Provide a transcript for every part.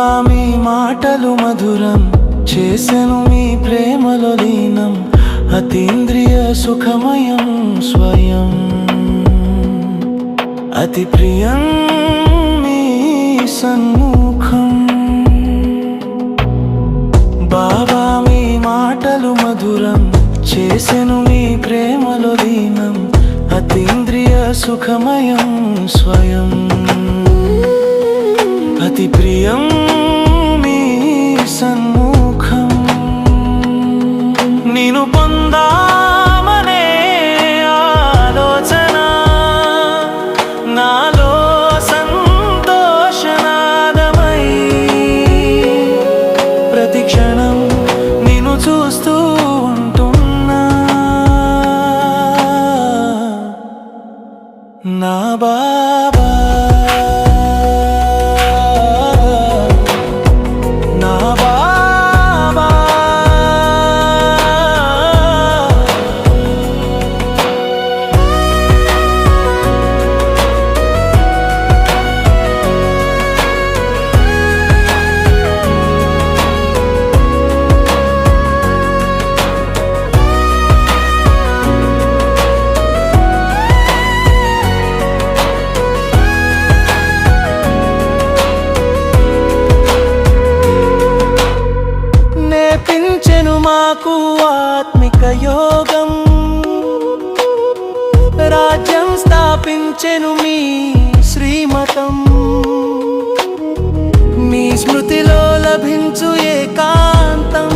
బాబా మీ మాటలు మధురం చేసెను మీ ప్రేమలో లీనం అతీంద్రియ సుఖమయం స్వయం. అతి ప్రియం మీ సన్ముఖం. బాబా మీ మాటలు మధురం చేసెను మీ ప్రేమలో లీనం అతీంద్రియ సుఖమయం స్వయం. అతి ప్రియం మీ సన్ముఖం. నేను పొందామనే ఆలోచన నాలో సంతోషనాదమై. ప్రతి క్షణం నేను చూస్తూ ఉంటున్నా. నా బా నేర్పించెను మాకు ఆత్మిక యోగం. రాజ్యం స్థాపించెను మీ శ్రీమతం. మీ స్మృతిలో లభించు ఏకాంతం.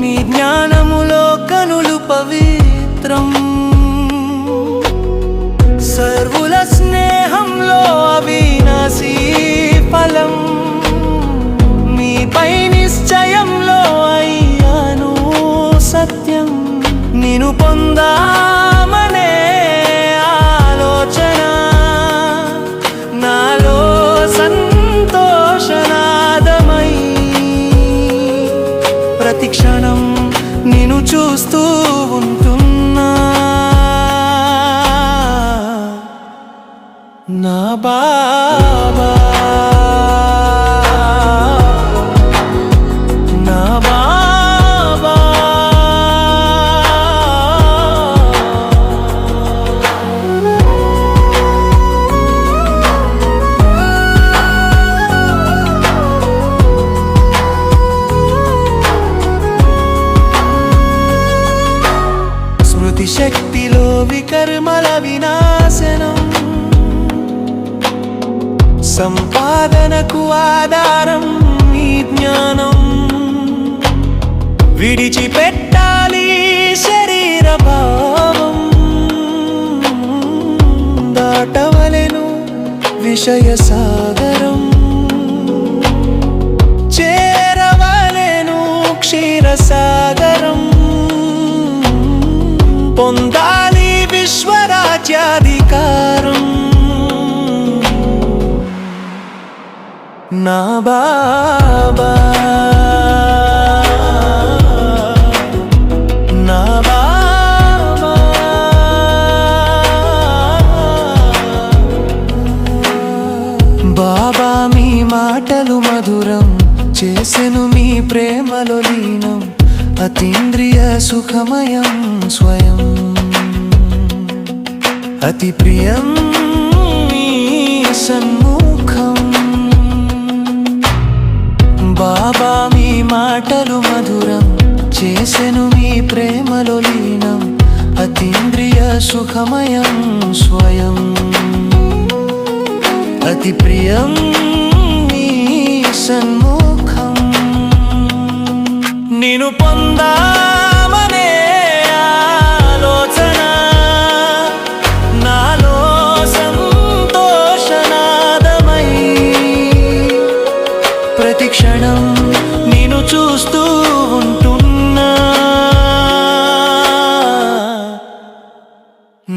మీ జ్ఞానములో కనులు పవిత్రం. నేను ఆలోచన నాలో సంతోషనాదమై. ప్రతి క్షణం నేను చూస్తూ ఉంటున్నా. నా బా వికర్మల వినాశనం. సంపాదనకు ఆధారం ఈ జ్ఞానం. విడిచిపెట్టాలి శరీర భావం. దాటవలెను విషయ సాగరం. చేరవలెను క్షీరసాగరం పొందా అధికారం. నా బాబా. నా బాబా. బాబా మీ మాటలు మధురం. చేసెను మీ ప్రేమలో లీనం. అతీంద్రియ సుఖమయం స్వయం. అతి ప్రియం మీ సన్ముఖం. బాబా మీ మాటలు మధురం చేసెను మీ ప్రేమలో లీనం అతీంద్రియ సుఖమయం స్వయం. అతి ప్రియం మీ సన్ముఖం. నేను పొందా చూస్తూ ఉంటున్నా.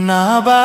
నా బా